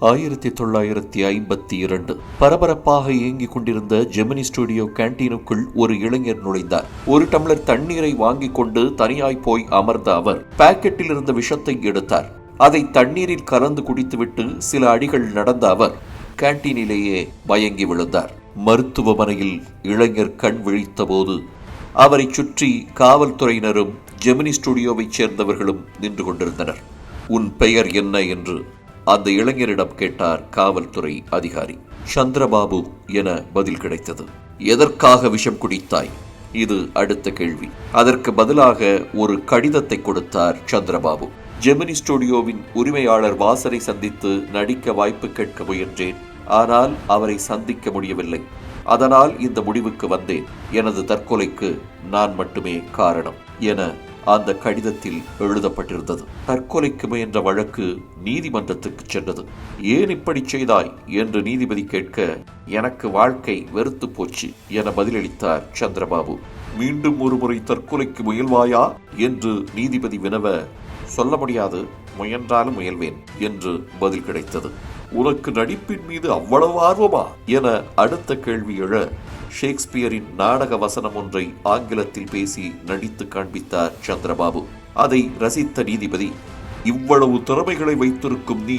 ஆயிரத்தி தொள்ளாயிரத்தி ஐம்பத்தி இரண்டு. பரபரப்பாக இயங்கிக் கொண்டிருந்த ஜெமினி ஸ்டுடியோ கேண்டீனுக்குள் ஒரு இளைஞர் நுழைந்தார். ஒரு டம்ளர் தண்ணீரை வாங்கிக் கொண்டு தனியாய் போய் அமர்ந்த அவர் பாக்கெட்டில் இருந்த விஷத்தை எடுத்தார். அதை தண்ணீரில் கலந்து குடித்துவிட்டு சில அடிகள் நடந்த அவர் கேண்டீனிலேயே மயங்கி விழுந்தார். மருத்துவமனையில் இளைஞர் கண் விழித்தபோது அவரை சுற்றி காவல்துறையினரும் ஜெமினி ஸ்டுடியோவைச் சேர்ந்தவர்களும் நின்று கொண்டிருந்தனர். உன் பெயர் என்ன? என்று அந்த இளைஞரிடம் கேட்டார் காவல்துறை அதிகாரி. சந்திரபாபு என பதில் கிடைத்தது. எதற்காக விஷம் குடித்தாய்? இது அடுத்த கேள்வி. அதற்கு பதிலாக ஒரு கடிதத்தை கொடுத்தார் சந்திரபாபு. ஜெமினி ஸ்டுடியோவின் உரிமையாளர் வாசனை சந்தித்து நடிக்க வாய்ப்பு கேட்க முயன்றேன். ஆனால் அவரை சந்திக்க முடியவில்லை. அதனால் இந்த முடிவுக்கு வந்தேன். எனது தற்கொலைக்கு நான் மட்டுமே காரணம் என அந்த கடிதத்தில் எழுதப்பட்டிருந்தது. தற்கொலைக்கு முயன்ற வழக்கு நீதிமன்றத்துக்கு சென்றது. ஏன் இப்படி செய்தாய்? என்று நீதிபதி கேட்க எனக்கு வாழ்க்கை வெறுத்து போச்சு என பதிலளித்தார் சந்திரபாபு. மீண்டும் ஒருமுறை தற்கொலைக்கு முயல்வாயா? என்று நீதிபதி வினவ சொல்ல முடியாது முயன்றாலும் முயல்வேன் என்று பதில் கிடைத்தது. உனக்கு நடிப்பின் மீது அவ்வளவு ஆர்வமா? என அடுத்த கேள்வி எழ ஷேக்ஸ்பியரின் நாடக வசனம் ஒன்றை ஆங்கிலத்தில் பேசி நடித்து காண்பித்தார் சந்திரபாபு. அதை ரசித்த நீதிபதி இவ்வளவு திறமைகளை வைத்திருக்கும் நீ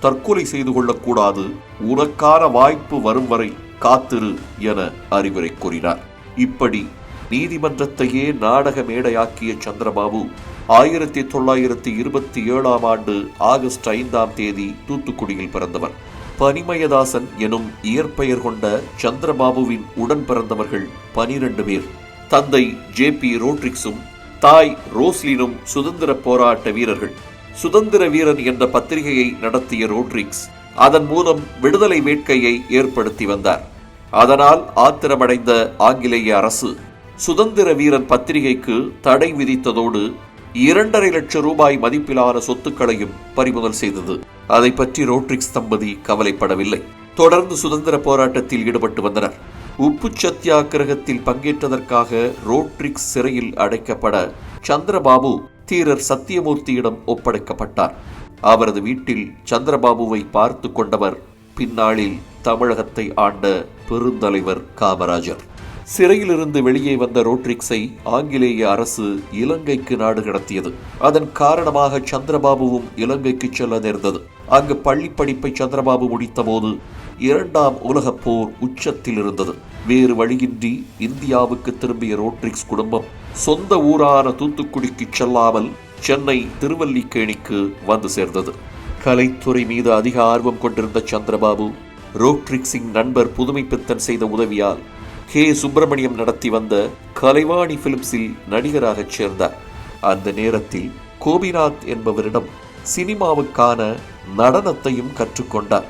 தற்கொலை செய்து கொள்ளக்கூடாது உனக்கான வாய்ப்பு வரும் வரை காத்திரு என அறிவுரை கூறினார். இப்படி நீதிமன்றத்தையே நாடக மேடையாக்கிய சந்திரபாபு ஆயிரத்தி தொள்ளாயிரத்தி இருபத்தி ஏழாம் ஆண்டு ஆகஸ்ட் ஐந்தாம் தேதி தூத்துக்குடியில் பிறந்தவர். பனிமயதாசன் எனும் இயற்பெயர் கொண்ட சந்திரபாபுவின் உடன் பிறந்தவர்கள் பனிரெண்டு பேர். தந்தை ஜே பி ரோட்ரிக்ஸும் தாய் ரோஸ்லினும் சுதந்திர போராட்ட வீரர்கள். சுதந்திர வீரன் என்ற பத்திரிகையை நடத்திய ரோட்ரிக்ஸ் அதன் மூலம் விடுதலை வேட்கையை ஏற்படுத்தி வந்தார். அதனால் ஆத்திரமடைந்த ஆங்கிலேய அரசு சுதந்திர வீரன் பத்திரிகைக்கு தடை விதித்ததோடு இரண்டரை லட்சம் ரூபாய் மதிப்பிலான சொத்துக்களையும் பறிமுதல் செய்தது. அதை பற்றி ரோட்ரிக்ஸ் தம்பதி கவலைப்படவில்லை. தொடர்ந்து சுதந்திர போராட்டத்தில் ஈடுபட்டு வந்தனர். உப்பு சத்தியாகிரகத்தில் பங்கேற்றதற்காக ரோட்ரிக்ஸ் சிறையில் அடைக்கப்பட சந்திரபாபு தீரர் சத்தியமூர்த்தியிடம் ஒப்படைக்கப்பட்டார். அவரது வீட்டில் சந்திரபாபுவை பார்த்து கொண்டவர் பின்னாளில் தமிழகத்தை ஆண்ட பெருந்தலைவர் காமராஜர். சிறையிலிருந்து வெளியே வந்த ரோட்ரிக்ஸை ஆங்கிலேய அரசு இலங்கைக்கு நாடு கடத்தியது. அதன் காரணமாக சந்திரபாபுவும் இலங்கைக்கு செல்ல நேர்ந்தது. அங்கு பள்ளி படிப்பை சந்திரபாபு முடித்தபோது இரண்டாம் உலகப் போர் உச்சத்தில் இருந்தது. வேறு வழியின்றி இந்தியாவுக்கு திரும்பிய ரோட்ரிக்ஸ் குடும்பம் சொந்த ஊரான தூத்துக்குடிக்கு செல்லாமல் சென்னை திருவல்லிக்கேணிக்கு வந்து சேர்ந்தது. கலைத்துறை மீது அதிக ஆர்வம் கொண்டிருந்த சந்திரபாபு ரோட்ரிக்ஸின் நண்பர் புதுமைப்பித்தன் செய்த உதவியால் கே. சுப்பிரமணியம் நடத்தி வந்த கலைவாணி பிலிம்ஸில் நடிகராகச் சேர்ந்தார் அந்த நேரத்தில் கோபிநாத் என்பவரிடம் சினிமாவுக்கான நடனத்தையும் கற்றுக்கொண்டார்.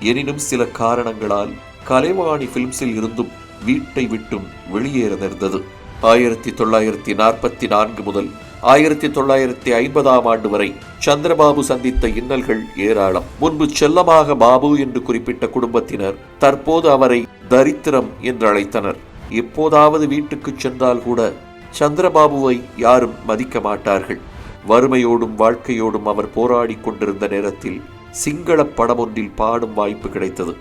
எனினும் சில காரணங்களால் கலைவாணி பிலிம்ஸில் இருந்தும் வீட்டை விட்டும் வெளியேற நேர்ந்தது ஆயிரத்தி தொள்ளாயிரத்தி நாற்பத்தி நான்கு முதல் ஆயிரத்தி தொள்ளாயிரத்தி ஐம்பதாம் ஆண்டு வரை சந்திரபாபு சந்தித்த இன்னல்கள் ஏராளம். முன்பு செல்லமாக பாபு என்று குறிப்பிட்ட குடும்பத்தினர் தற்போது அவரை தரித்திரம் என்று அழைத்தனர். எப்போதாவது வீட்டுக்கு சென்றால் கூட சந்திரபாபுவை யாரும் மதிக்க மாட்டார்கள். வறுமையோடும் வாழ்க்கையோடும் அவர் போராடி கொண்டிருந்த நேரத்தில் சிங்கள படம் ஒன்றில் பாடும் வாய்ப்பு கிடைத்தது.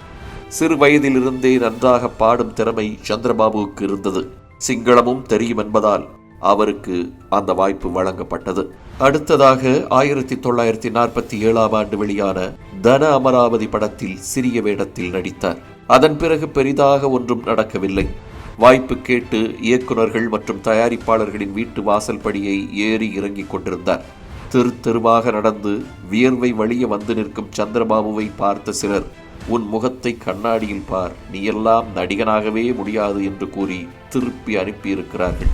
சிறு வயதிலிருந்தே நன்றாக பாடும் திறமை சந்திரபாபுவுக்கு இருந்தது. சிங்களமும் தெரியும் என்பதால் அவருக்கு அந்த வாய்ப்பு வழங்கப்பட்டது. அடுத்ததாக ஆயிரத்தி தொள்ளாயிரத்தி நாற்பத்தி ஏழாம் ஆண்டு வெளியான தன அமராவதி படத்தில் சிறிய வேடத்தில் நடித்தார். அதன் பிறகு பெரிதாக ஒன்றும் நடக்கவில்லை. வாய்ப்பு கேட்டு இயக்குநர்கள் மற்றும் தயாரிப்பாளர்களின் வீட்டு வாசல் படியை ஏறி இறங்கிக் கொண்டிருந்தார். தெரு தெருவாக நடந்து வியர்வை வழிய வந்து நிற்கும் சந்திரபாபுவை பார்த்த சிலர் உன் முகத்தை கண்ணாடியில் பார் நீ எல்லாம் நடிகனாகவே முடியாது என்று கூறி திருப்பி அனுப்பியிருக்கிறார்கள்.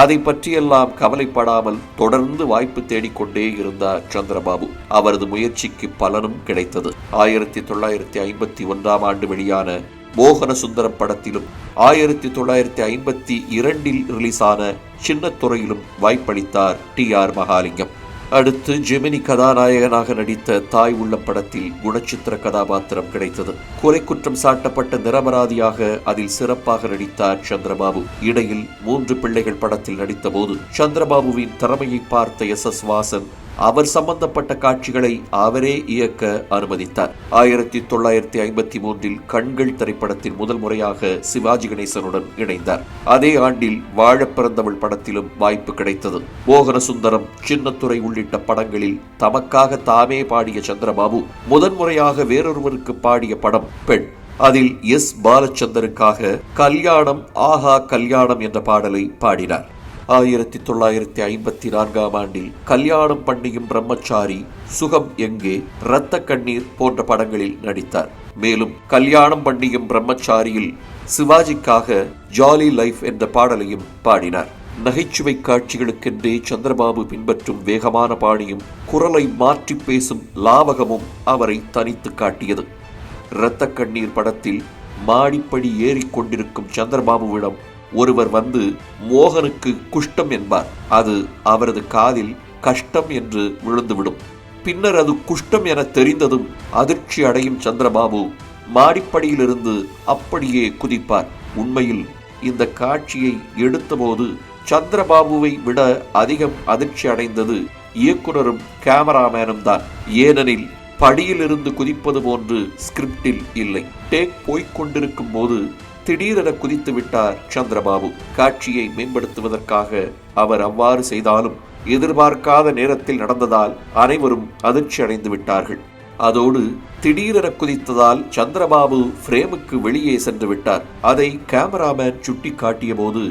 அதை பற்றியெல்லாம் கவலைப்படாமல் தொடர்ந்து வாய்ப்பு தேடிக்கொண்டே இருந்தார் சந்திரபாபு அவரது முயற்சிக்கு பலனும் கிடைத்தது. ஆயிரத்தி தொள்ளாயிரத்தி ஐம்பத்தி ஒன்றாம் ஆண்டு வெளியான மோகன சுந்தரம் படத்திலும் ஆயிரத்தி தொள்ளாயிரத்தி ஐம்பத்தி இரண்டில் ரிலீஸான சின்னத்துறையிலும் வாய்ப்பளித்தார் டி ஆர் மகாலிங்கம். அடுத்து ஜெமினி கதாநாயகனாக நடித்த தாய் உள்ள படத்தில் குணச்சித்திர கதாபாத்திரம் கிடைத்தது. கொலை குற்றம் சாட்டப்பட்ட நிரபராதியாக அதில் சிறப்பாக நடித்தார் சந்திரபாபு. இடையில் மூன்று பிள்ளைகள் படத்தில் நடித்தபோது சந்திரபாபுவின் திறமையை பார்த்த எஸ் எஸ் வாசன் அவர் சம்பந்தப்பட்ட காட்சிகளை அவரே இயக்க அனுமதித்தார். ஆயிரத்தி தொள்ளாயிரத்தி ஐம்பத்தி மூன்றில் கண்கள் திரைப்படத்தில் முதல் முறையாக சிவாஜி கணேசனுடன் இணைந்தார். அதே ஆண்டில் வாழ பிறந்தவள் படத்திலும் வாய்ப்பு கிடைத்தது. மோகன சுந்தரம் சின்னத்துறை உள்ளிட்ட படங்களில் தமக்காக தாமே பாடிய சந்திரபாபு முதன்முறையாக வேறொருவருக்கு பாடிய படம் பெண். அதில் எஸ். பாலச்சந்தருக்காக கல்யாணம் ஆஹா கல்யாணம் என்ற பாடலை பாடினார். ஆயிரத்தி தொள்ளாயிரத்தி ஐம்பத்தி நான்காம் ஆண்டில் கல்யாணம் பண்ணியும் பிரம்மச்சாரி சுகம் எங்கே? இரத்த கண்ணீர் போன்ற படங்களில் நடித்தார். மேலும் கல்யாணம் பண்ணியும் பிரம்மச்சாரியில் சிவாஜிக்காக ஜாலி லைஃப் என்ற பாடலையும் பாடினார். நகைச்சுவை காட்சிகளுக்கென்றே சந்திரபாபு பின்பற்றும் வேகமான பாணியும் குரலை மாற்றி பேசும் லாவகமும் அவரை தனித்து காட்டியது. இரத்த கண்ணீர் படத்தில் மாடிப்படி ஏறிக்கொண்டிருக்கும் சந்திரபாபுவிடம் ஒருவர் வந்து மோகனுக்கு குஷ்டம் என்பார். அது அவரது காதில் கஷ்டம் என்று விழுந்துவிடும். பின்னர் அது குஷ்டம் என தெரிந்ததும் அதிர்ச்சி அடையும் சந்திரபாபு மாடிப்படியிலிருந்து அப்படியே குதிப்பார். உண்மையில் இந்த காட்சியை எடுத்தபோது சந்திரபாபுவை விட அதிகம் அதிர்ச்சி அடைந்தது இயக்குனரும் கேமராமேனும் தான். ஏனெனில் படியிலிருந்து குதிப்பது போன்று ஸ்கிரிப்டில் இல்லை. டேக் போய்க் கொண்டிருக்கும் போது திடீரென குதித்து விட்டார் சந்திரபாபு. காட்சியை மேம்படுத்துவதற்காக அவர் அவ்வாறு செய்தாலும் எதிர்பார்க்காத நேரத்தில் நடந்ததால் அனைவரும் அதிர்ச்சி அடைந்து விட்டார்கள். அதோடு திடீரென குதித்ததால் சந்திரபாபு பிரேமுக்கு வெளியே சென்று விட்டார். அதை கேமராமேன் சுட்டி காட்டிய போது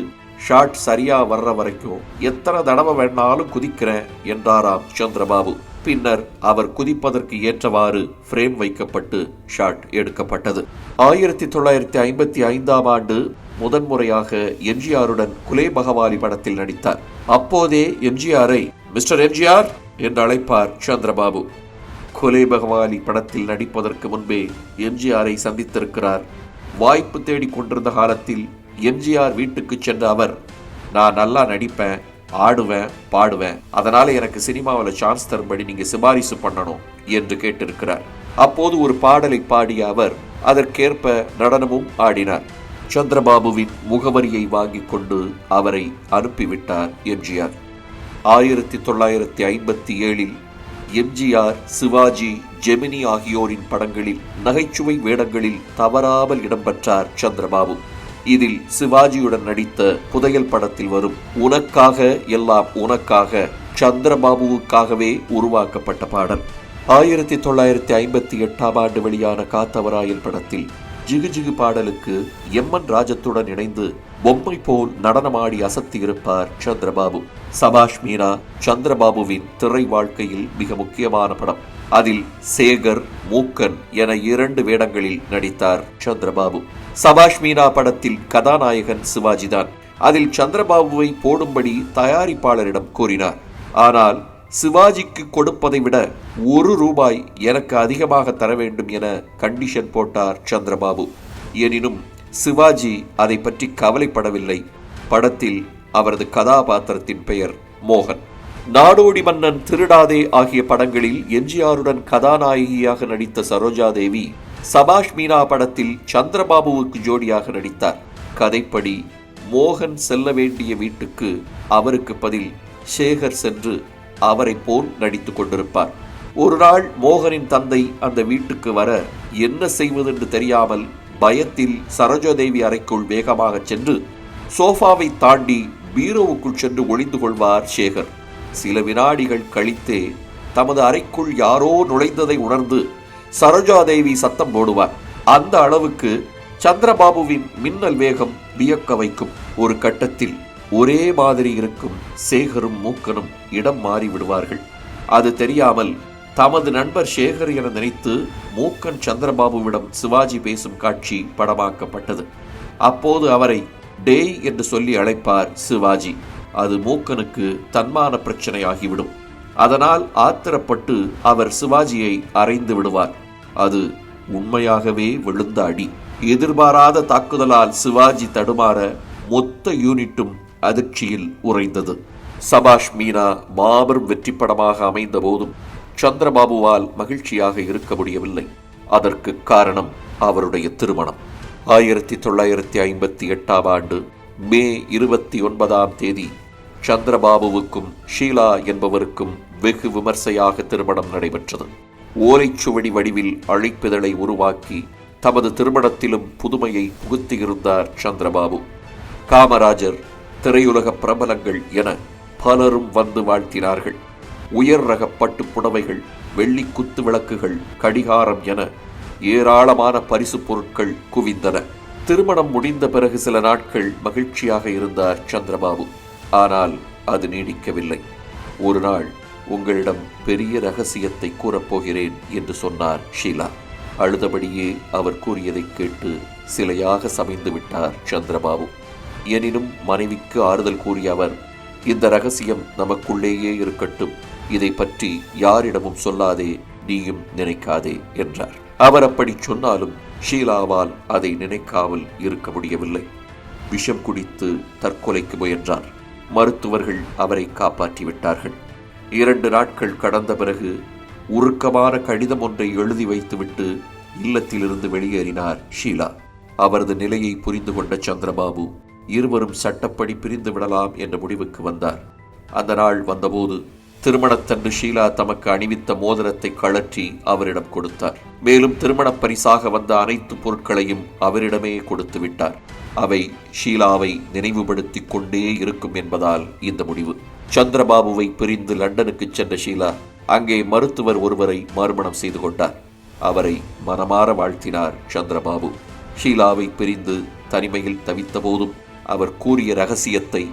ஷாட் சரியா வர்ற வரைக்கும் எத்தனை தடவை வேணாலும் குதிக்கிறேன் என்றாராம் சந்திரபாபு. பின்னர் அவர் குதிப்பதற்கு ஏற்றவாறு ஃப்ரேம் வைக்கப்பட்டு ஷாட் எடுக்கப்பட்டது. ஆயிரத்தி தொள்ளாயிரத்தி ஐம்பத்தி ஐந்தாம் ஆண்டு முதன்முறையாக எம்ஜிஆருடன் குலே பகவாலி படத்தில் நடித்தார். அப்போதே எம்ஜிஆரை மிஸ்டர் எம்ஜிஆர் என்று அழைப்பார் சந்திரபாபு. கொலை பகவாலி படத்தில் நடிப்பதற்கு முன்பே எம்ஜிஆரை சந்தித்திருக்கிறார். வாய்ப்பு தேடிக் கொண்டிருந்த காலத்தில் எம்ஜிஆர் வீட்டுக்கு சென்ற அவர் நான் நல்லா நடிப்பேன் ஆடுவேன் பாடுவேன். அதனால எனக்கு சினிமாவில் சான்ஸ் தரும்படி நீங்க சிபாரிசு பண்ணணும் என்று கேட்டிருக்கிறார். அப்போது ஒரு பாடலை பாடிய அவர் அதற்கேற்ப நடனமும் ஆடினார். சந்திரபாபுவின் முகவரியை வாங்கிக் கொண்டு அவரை அனுப்பிவிட்டார் எம்ஜிஆர். ஆயிரத்தி தொள்ளாயிரத்தி ஐம்பத்தி ஏழில் எம்ஜிஆர் சிவாஜி ஜெமினி ஆகியோரின் படங்களில் நகைச்சுவை வேடங்களில் தவறாமல் இடம்பெற்றார் சந்திரபாபு. இதில் சிவாஜியுடன் நடித்த புதையல் படத்தில் வரும் உனக்காக எல்லாம் உனக்காக சந்திரபாபுவுக்காகவே உருவாக்கப்பட்ட பாடல். ஆயிரத்தி தொள்ளாயிரத்தி ஐம்பத்தி எட்டாம் ஆண்டு வெளியான காத்தவராயல் படத்தில் ஜிகு ஜிகு பாடலுக்கு எம்என் ராஜத்துடன் இணைந்து பொம்மை போல் நடனமாடி அசத்தி இருப்பார் சந்திரபாபு. சபாஷ் மீனா சந்திரபாபுவின் திரை வாழ்க்கையில் மிக முக்கியமான படம். அதில் சேகர் மூக்கன் என இரண்டு வேடங்களில் நடித்தார் சந்திரபாபு. சபாஷ் மீனா படத்தில் கதாநாயகன் சிவாஜிதான். அதில் சந்திரபாபுவை போடும்படி தயாரிப்பாளரிடம் கூறினார் ஆனால் சிவாஜிக்கு கொடுப்பதை விட ஒரு ரூபாய் எனக்கு அதிகமாக தர வேண்டும் என கண்டிஷன் போட்டார் சந்திரபாபு. எனினும் சிவாஜி அதை பற்றி கவலைப்படவில்லை. படத்தில் அவரது கதாபாத்திரத்தின் பெயர் மோகன். நாடோடி மன்னன் திருடாதே ஆகிய படங்களில் எம்ஜிஆருடன் கதாநாயகியாக நடித்த சரோஜா தேவி சபாஷ் மீனா படத்தில் சந்திரபாபுவுக்கு ஜோடியாக நடித்தார். கதைப்படி மோகன் செல்ல வேண்டிய வீட்டுக்கு அவருக்கு பதில் சேகர் சென்று அவரை போல் நடித்து கொண்டிருப்பார். ஒரு நாள் மோகனின் தந்தை அந்த வீட்டுக்கு வர என்ன செய்வதென்று தெரியாமல் பயத்தில் சரோஜாதேவி அறைக்குள் வேகமாக சென்று சோஃபாவை தாண்டி பீரோவுக்குள் சென்று ஒளிந்து கொள்வார் சேகர். சில வினாடிகள் கழித்தே தமது அறைக்குள் யாரோ நுழைந்ததை உணர்ந்து சரோஜாதேவி சத்தம் போடுவார். அந்த அளவுக்கு சந்திரபாபுவின் மின்னல் வேகம் வியக்க வைக்கும். ஒரு கட்டத்தில் ஒரே மாதிரி இருக்கும் சேகரும் மூக்கனும் இடம் மாறி விடுவார்கள். அது தெரியாமல் தமது நண்பர் சேகர் என நினைத்து மூக்கன் சந்திரபாபுவிடம் சிவாஜி பேசும் காட்சி படமாக்கப்பட்டது. அப்போது அவரை டேய் என்று சொல்லி அழைப்பார் சிவாஜி. அது மூக்கனுக்கு தன்மான பிரச்சனையாகிவிடும். அதனால் ஆத்திரப்பட்டு அவர் சிவாஜியை அறைந்து விடுவார். அது உண்மையாகவே விழுந்த அடி. எதிர்பாராத தாக்குதலால் சிவாஜி தடுமாற மொத்த யூனிட்டும் அதிர்ச்சியில் உறைந்தது. சபாஷ் மீனா மாபெரும் வெற்றி படமாக அமைந்த போதும் சந்திரபாபுவால் மகிழ்ச்சியாக இருக்க முடியவில்லை. அதற்கு காரணம் அவருடைய திருமணம். ஆயிரத்தி தொள்ளாயிரத்தி ஐம்பத்தி எட்டாம் ஆண்டு மே இருபத்தி ஒன்பதாம் தேதி சந்திரபாபுவுக்கும் ஷீலா என்பவருக்கும் வெகு விமர்சையாக திருமணம் நடைபெற்றது. ஓலைச்சுவடி வடிவில் அழைப்பிதழை உருவாக்கி தமது திருமணத்திலும் புதுமையை புகுத்தியிருந்தார் சந்திரபாபு. காமராஜர் திரையுலக பிரபலங்கள் என பலரும் வந்து வாழ்த்தினார்கள். உயர் ரக பட்டுப் புடவைகள் வெள்ளி குத்து விளக்குகள் கடிகாரம் என ஏராளமான பரிசுப் பொருட்கள் குவிந்தன. திருமணம் முடிந்த பிறகு சில நாட்கள் மகிழ்ச்சியாக இருந்தார் சந்திரபாபு. ஆனால் அது நீடிக்கவில்லை. ஒரு நாள் உங்களிடம் பெரிய ரகசியத்தை கூறப்போகிறேன் என்று சொன்னார் ஷீலா. அழுதபடியே அவர் கூறியதைக் கேட்டு சிலையாக சமைந்து விட்டார் சந்திரபாபு. எனினும் மனைவிக்கு ஆறுதல் கூறிய அவர் இந்த ரகசியம் நமக்குள்ளேயே இருக்கட்டும். இதை பற்றி யாரிடமும் சொல்லாதே நீயும் நினைக்காதே என்றார். அவர் அப்படி சொன்னாலும் ஷீலாவால் அதை நினைக்காமல் இருக்க முடியவில்லை. விஷம் குடித்து தற்கொலைக்கு முயன்றார். மருத்துவர்கள் அவரை காப்பாற்றிவிட்டார்கள். இரண்டு நாட்கள் கடந்த பிறகு உருக்கமான கடிதம் ஒன்றை எழுதி வைத்துவிட்டு இல்லத்திலிருந்து வெளியேறினார் ஷீலா. அவரது நிலையை புரிந்து கொண்ட சந்திரபாபு இருவரும் சட்டப்படி பிரிந்து விடலாம் என்ற முடிவுக்கு வந்தார். அந்த நாள் வந்தபோது திருமணத்தன்று ஷீலா தமக்கு அணிவித்த மோதிரத்தை கழற்றி அவரிடம் கொடுத்தார். மேலும் திருமணப் பரிசாக வந்த அனைத்து பொருட்களையும் அவரிடமே கொடுத்து விட்டார். அவை ஷீலாவை நினைவுபடுத்திக் கொண்டே இருக்கும் என்பதால் இந்த முடிவு. சந்திரபாபுவை பிரிந்து லண்டனுக்கு சென்ற ஷீலா அங்கே மருத்துவர் ஒருவரை மறுமணம் செய்து கொண்டார். அவரை மனமாற வாழ்த்தினார் சந்திரபாபு. ஷீலாவை பிரிந்து தனிமையில் தவித்த போதும் அவர் கூறிய ரகசியத்தை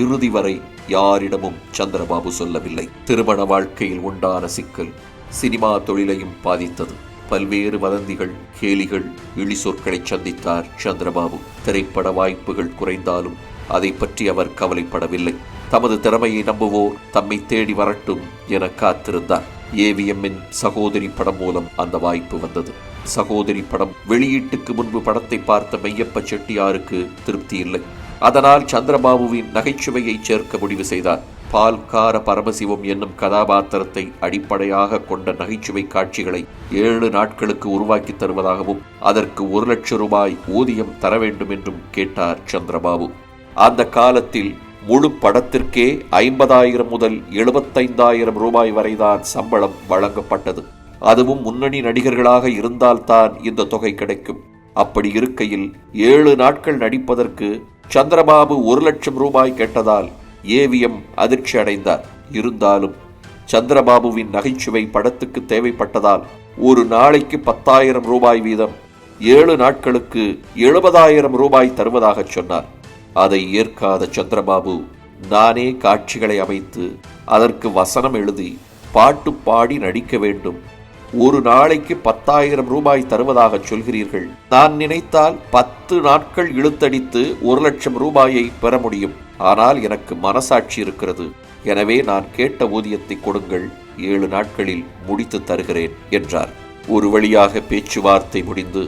இறுதி வரை யாரிடமும் சந்திரபாபு சொல்லவில்லை. திருமண வாழ்க்கையில் உண்டான சிக்கல் சினிமா தொழிலையும் பாதித்தது. பல்வேறு வதந்திகள் கேலிகள் இழி சொற்களை சந்தித்தார் சந்திரபாபு. திரைப்பட வாய்ப்புகள் குறைந்தாலும் அதை பற்றி அவர் கவலைப்படவில்லை. தமது திறமையை நம்புவோர் தம்மை தேடி வரட்டும் என காத்திருந்தார் ஏவிஎம்மின் சகோதரி படம் மூலம் அந்த வாய்ப்பு வந்தது. சகோதரி படம் வெளியீட்டுக்கு முன்பு படத்தை பார்த்த மெய்யப்ப செட்டியாருக்கு திருப்தி இல்லை. அதனால் சந்திரபாபுவின் நகைச்சுவையை சேர்க்க முடிவு செய்தார் பால்கார பரமசிவம் என்னும் கதாபாத்திரத்தை அடிப்படையாக கொண்ட நகைச்சுவை காட்சிகளை ஏழு நாட்களுக்கு உருவாக்கி தருவதாகவும் அதற்கு ஒரு லட்சம் ரூபாய் ஊதியம் தர வேண்டும் என்றும் கேட்டார் சந்திரபாபு. அந்த காலத்தில் முழு படத்திற்கே ஐம்பதாயிரம் முதல் எழுபத்தைந்தாயிரம் ரூபாய் வரைதான் சம்பளம் வழங்கப்பட்டது. அதுவும் முன்னணி நடிகர்களாக இருந்தால்தான் இந்த தொகை கிடைக்கும். அப்படி இருக்கையில் ஏழு நாட்கள் நடிப்பதற்கு சந்திரபாபு ஒரு லட்சம் ரூபாய் கேட்டதால் ஏவிஎம் அதிர்ச்சி அடைந்தார். இருந்தாலும் சந்திரபாபுவின் நகைச்சுவை படத்துக்கு தேவைப்பட்டதால் ஒரு நாளைக்கு பத்தாயிரம் ரூபாய் வீதம் ஏழு நாட்களுக்கு எழுபதாயிரம் ரூபாய் தருவதாக சொன்னார். அதை ஏற்காத சந்திரபாபு நானே காட்சிகளை அமைத்து அதற்கு வசனம் எழுதி பாட்டு பாடி நடிக்க வேண்டும். ஒரு நாளைக்கு பத்தாயிரம் ரூபாய் தருவதாக சொல்கிறீர்கள். நான் நினைத்தால் பத்து நாட்கள் இழுத்தடித்து ஒரு லட்சம் ரூபாயை பெற முடியும். ஆனால் எனக்கு மனசாட்சி இருக்கிறது. எனவே நான் கேட்ட ஊதியத்தை கொடுங்கள். ஏழு நாட்களில் முடித்து தருகிறேன் என்றார். ஒரு வழியாக பேச்சுவார்த்தை முடிந்து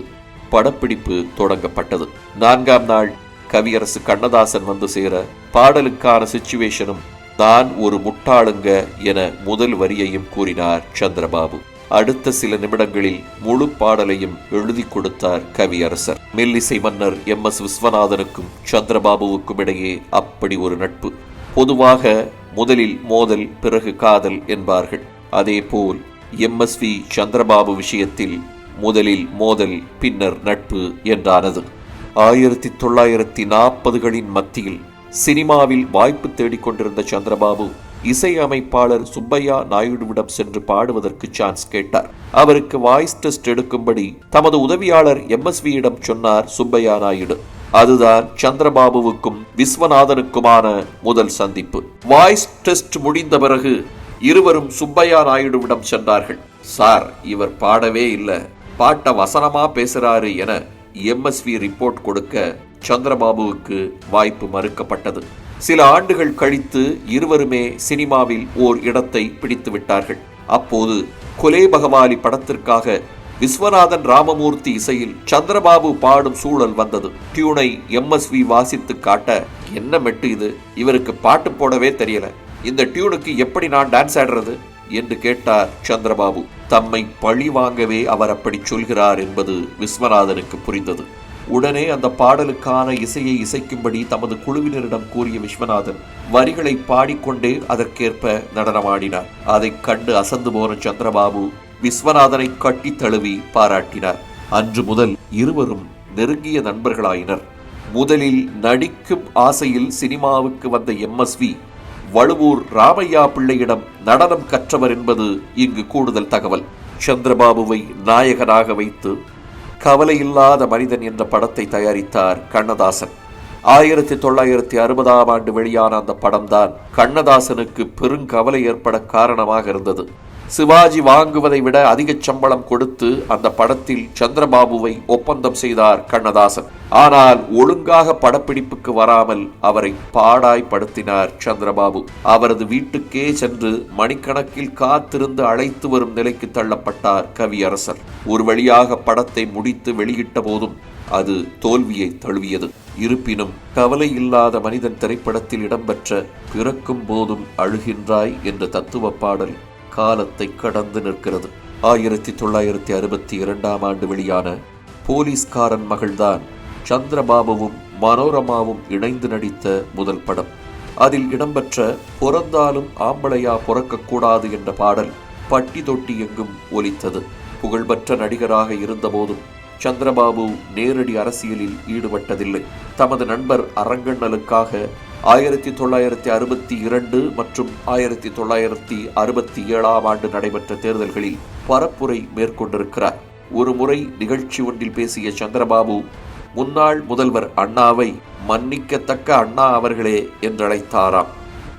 படப்பிடிப்பு தொடங்கப்பட்டது. நான்காம் நாள் கவியரசு கண்ணதாசன் வந்து சேர பாடலுக்கான சிச்சுவேஷனும் நான் ஒரு முட்டாளுங்க என முதல் வரியையும் கூறினார் சந்திரபாபு. அடுத்த சில நிமிடங்களில் முழு பாடலையும் எழுதி கொடுத்தார் கவியரசர். மெல்லிசை மன்னர் எம். எஸ். விஸ்வநாதனுக்கும் சந்திரபாபுவுக்கும் இடையே அப்படி ஒரு நட்பு. பொதுவாக முதலில் மோதல் பிறகு காதல் என்பார்கள். அதேபோல் எம். எஸ். வி. சந்திரபாபு விஷயத்தில் முதலில் மோதல் பின்னர் நட்பு என்றானது. ஆயிரத்தி தொள்ளாயிரத்தி நாற்பதுகளின் மத்தியில் சினிமாவில் வாய்ப்பு தேடிக்கொண்டிருந்த சந்திரபாபு இசையமைப்பாளர் சுப்பையா நாயுடுவிடம் சென்று பாடுவதற்கு சான்ஸ் கேட்டார். அவருக்கு வாய்ஸ் டெஸ்ட் எடுக்கும்படி தமது உதவியாளர் எம்எஸ்வியிடம் சொன்னார் சுப்பையா நாயுடு. அதுதான் சந்திரபாபுவுக்கும் விஸ்வநாதனுக்குமான முதல் சந்திப்பு. வாய்ஸ் டெஸ்ட் முடிந்த பிறகு இருவரும் சுப்பையா நாயுடுவிடம் சென்றார்கள். சார் இவர் பாடவே இல்லை. பாட்ட வசனமா பேசுறாரு என எம்எஸ்வி ரிப்போர்ட் கொடுக்க சந்திரபாபுவுக்கு வாய்ப்பு மறுக்கப்பட்டது. சில ஆண்டுகள் கழித்து இருவருமே சினிமாவில் ஓர் இடத்தை பிடித்து விட்டார்கள். அப்போது கொலே பகவாலி படத்திற்காக விஸ்வநாதன் ராமமூர்த்தி இசையில் சந்திரபாபு பாடும் சூழல் வந்தது. டியூனை எம்எஸ்வி வாசித்து காட்ட என்ன மெட்டு இது? இவருக்கு பாட்டு போடவே தெரியல. இந்த டியூனுக்கு எப்படி நான் டான்ஸ் ஆடுறது? என்று கேட்டார் சந்திரபாபு. தம்மை பழி வாங்கவே அவர் அப்படி சொல்கிறார் என்பது விஸ்வநாதனுக்கு புரிந்தது. உடனே அந்த பாடலுக்கான இசையை இசைக்கும்படி தமது குழுவினரிடம் கூறிய விஸ்வநாதன் வரிகளை பாடிக்கொண்டே அதற்கேற்ப நடனமாடினார். அதை கண்டு அசந்து போன சந்திரபாபு விஸ்வநாதனை கட்டி தழுவி பாராட்டினார். அன்று முதல் இருவரும் நெருங்கிய நண்பர்களாயினர். முதலில் நடிக்கும் ஆசையில் சினிமாவுக்கு வந்த எம்எஸ்வி வழுவூர் ராமையா பிள்ளையிடம் நடனம் கற்றவர் என்பது இங்கு கூடுதல் தகவல். சந்திரபாபுவை நாயகனாக வைத்து கவலையில்லாத மனிதன் என்ற படத்தை தயாரித்தார் கண்ணதாசன். ஆயிரத்தி தொள்ளாயிரத்தி அறுபதாம் ஆண்டு வெளியான அந்த படம்தான் கண்ணதாசனுக்கு பெருங்கவலை ஏற்பட காரணமாக இருந்தது. சிவாஜி வாங்குவதை விட அதிக சம்பளம் கொடுத்து அந்த படத்தில் சந்திரபாபுவை ஒப்பந்தம் செய்தார் கண்ணதாசன். ஆனால் ஒழுங்காக படப்பிடிப்புக்கு வராமல் அவரை பாடாய்படுத்தினார் சந்திரபாபு. அவரது வீட்டுக்கே சென்று மணிக்கணக்கில் காத்திருந்து அழைத்து வரும் நிலைக்கு தள்ளப்பட்டார் கவியரசர். ஒரு வழியாக படத்தை முடித்து வெளியிட்ட போதும் அது தோல்வியை தழுவியது. இருப்பினும் கவலை இல்லாத மனிதன் திரைப்படத்தில் இடம்பெற்ற பிறக்கும் போதும் அழுகின்றாய் என்ற தத்துவ பாடல் காலத்தை கடந்து நிற்கிறது. ஆயிரத்தி தொள்ளாயிரத்தி அறுபத்தி இரண்டாம் ஆண்டு வெளியான போலீஸ்காரன் மகள்தான் சந்திரபாபுவும் மனோரமாவும் இணைந்து நடித்த முதல் படம். அதில் இடம்பெற்ற பிறந்தாலும் ஆம்பளையா பிறக்கக்கூடாது என்ற பாடல் பட்டி தொட்டி எங்கும் ஒலித்தது. புகழ்பெற்ற நடிகராக இருந்தபோதும் சந்திரபாபு நேரடி அரசியலில் ஈடுபட்டதில்லை. தமது நண்பர் அரங்கண்ணலுக்காக ஆயிரத்தி தொள்ளாயிரத்தி அறுபத்தி இரண்டு மற்றும் ஆயிரத்தி தொள்ளாயிரத்தி அறுபத்தி ஏழாம் ஆண்டு நடைபெற்ற தேர்தல்களில் பரப்புரை மேற்கொண்டிருக்கிறார். ஒரு முறை நிகழ்ச்சி ஒன்றில் பேசிய சந்திரபாபு முன்னாள் முதல்வர் அண்ணாவை மன்னிக்கத்தக்க அண்ணா அவர்களே என்றழைத்தாராம்.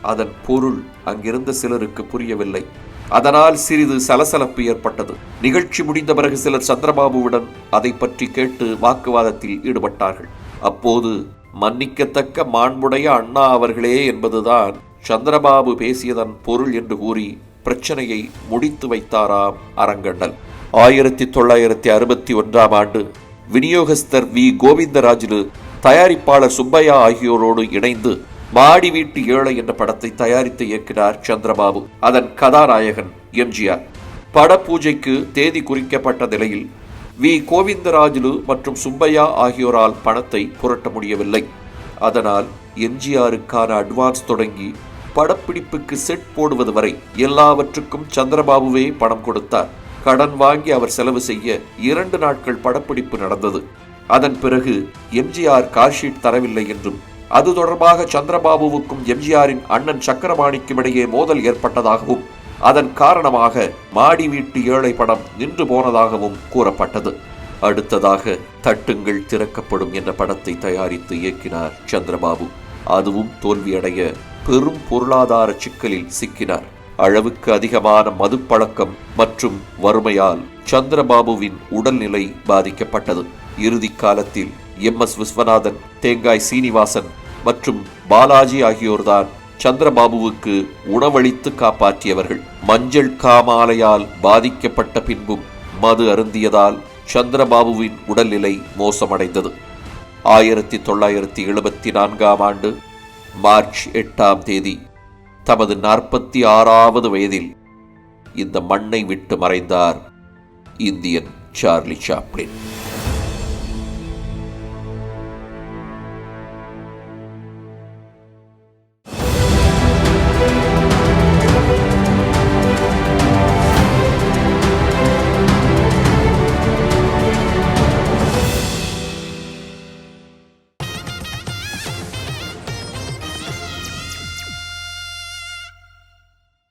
அதன் பொருள் அங்கிருந்த சிலருக்கு புரியவில்லை. அதனால் சிறிது சலசலப்பு ஏற்பட்டது. நிகழ்ச்சி முடிந்த பிறகு சிலர் சந்திரபாபுவுடன் அதை பற்றி கேட்டு வாக்குவாதத்தில் ஈடுபட்டார்கள். அப்போது மன்னிக்கத்தக்க மாண்புடைய அண்ணா அவர்களே என்பதுதான் சந்திரபாபு பேசியதன் பொருள் என்று கூறி பிரச்சனையை முடித்து வைத்தாராம் அரங்கண்ணல். ஆயிரத்தி தொள்ளாயிரத்தி அறுபத்தி ஒன்றாம் ஆண்டு விநியோகஸ்தர் வி. கோவிந்தராஜிலு தயாரிப்பாளர் சுப்பையா ஆகியோரோடு இணைந்து மாடி வீட்டு ஏழை என்ற படத்தை தயாரித்து இயக்கினார் சந்திரபாபு. அதன் கதாநாயகன் எம்ஜிஆர் படப்பூஜைக்கு தேதி குறிக்கப்பட்ட நிலையில் வி. கோவிந்தராஜுலு மற்றும் சுப்பையா ஆகியோரால் பணத்தை புரட்ட முடியவில்லை. அதனால் எம்ஜிஆருக்கான அட்வான்ஸ் தொடங்கி படப்பிடிப்புக்கு செட் போடுவது வரை எல்லாவற்றுக்கும் சந்திரபாபுவே பணம் கொடுத்தார். கடன் வாங்கி அவர் செலவு செய்ய இரண்டு நாட்கள் படப்பிடிப்பு நடந்தது. அதன் பிறகு எம்ஜிஆர் கார்ஷீட் தரவில்லை என்றும் அது தொடர்பாக சந்திரபாபுவுக்கும் எம்ஜிஆரின் அண்ணன் சக்கரபாணிக்கும் இடையே மோதல் ஏற்பட்டதாகவும் அதன் காரணமாக மாடி வீட்டு ஏழை படம் நின்று போனதாகவும் கூறப்பட்டது. அடுத்ததாக தட்டுங்கள் திறக்கப்படும் என்ற படத்தை தயாரித்து இயக்கினார் சந்திரபாபு. அதுவும் தோல்வியடைய பெரும் பொருளாதார சிக்கலில் சிக்கினார். அளவுக்கு அதிகமான மதுப்பழக்கம் மற்றும் வறுமையால் சந்திரபாபுவின் உடல்நிலை பாதிக்கப்பட்டது. இறுதி காலத்தில் எம் எஸ் விஸ்வநாதன் தேங்காய் சீனிவாசன் மற்றும் பாலாஜி ஆகியோர்தான் சந்திரபாபுவுக்கு உணவளித்து காப்பாற்றியவர்கள் மஞ்சள் காமாலையால் பாதிக்கப்பட்ட பின்பும் மது அருந்தியதால் சந்திரபாபுவின் உடல்நிலை மோசமடைந்தது. ஆயிரத்தி தொள்ளாயிரத்தி எழுபத்தி நான்காம் ஆண்டு மார்ச் எட்டாம் தேதி தமது நாற்பத்தி ஆறாவது வயதில் இந்த மண்ணை விட்டு மறைந்தார் இந்தியன் சார்லி சாப்ளின்.